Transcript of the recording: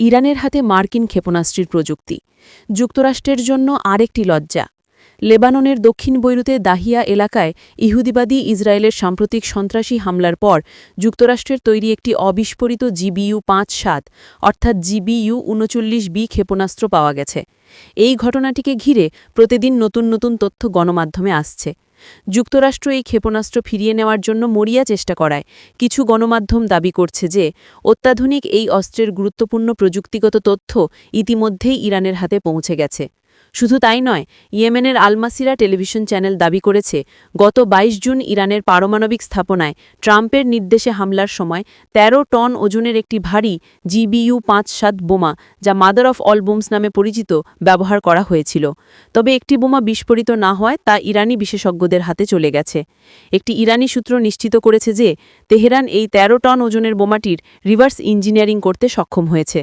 ইরানের হাতে মার্কিন ক্ষেপণাস্ত্রের প্রযুক্তি। যুক্তরাষ্ট্রের জন্য আরেকটি লজ্জা। লেবাননের দক্ষিণ বৈরুতে দাহিয়া এলাকায় ইহুদিবাদী ইসরায়েলের সাম্প্রতিক সন্ত্রাসী হামলার পর যুক্তরাষ্ট্রের তৈরি একটি অবিস্ফোরিত জিবিইউ পাঁচ সাত, অর্থাৎ জিবিইউ উনচল্লিশ বি ক্ষেপণাস্ত্র পাওয়া গেছে। এই ঘটনাটিকে ঘিরে প্রতিদিন নতুন নতুন তথ্য গণমাধ্যমে আসছে। যুক্তরাষ্ট্র এই ক্ষেপণাস্ত্র ফিরিয়ে নেওয়ার জন্য মরিয়া চেষ্টা করায়। কিছু গণমাধ্যম দাবি করছে যে, অত্যাধুনিক এই অস্ত্রের গুরুত্বপূর্ণ প্রযুক্তিগত তথ্য ইতিমধ্যেই ইরানের হাতে পৌঁছে গেছে। শুধু তাই নয়, ইয়েমেনের আলমাসিরা টেলিভিশন চ্যানেল দাবি করেছে, গত ২২ জুন ইরানের পারমাণবিক স্থাপনায় ট্রাম্পের নির্দেশে হামলার সময় ১৩ টন ওজনের একটি ভারী জিবিইউ পাঁচ সাত বোমা, যা মাদার অফ অল বোমস নামে পরিচিত, ব্যবহার করা হয়েছিল। তবে একটি বোমা বিস্ফোরিত না হয় তা ইরানি বিশেষজ্ঞদের হাতে চলে গেছে। একটি ইরানি সূত্র নিশ্চিত করেছে যে, তেহরান এই ১৩ টন ওজনের বোমাটির রিভার্স ইঞ্জিনিয়ারিং করতে সক্ষম হয়েছে।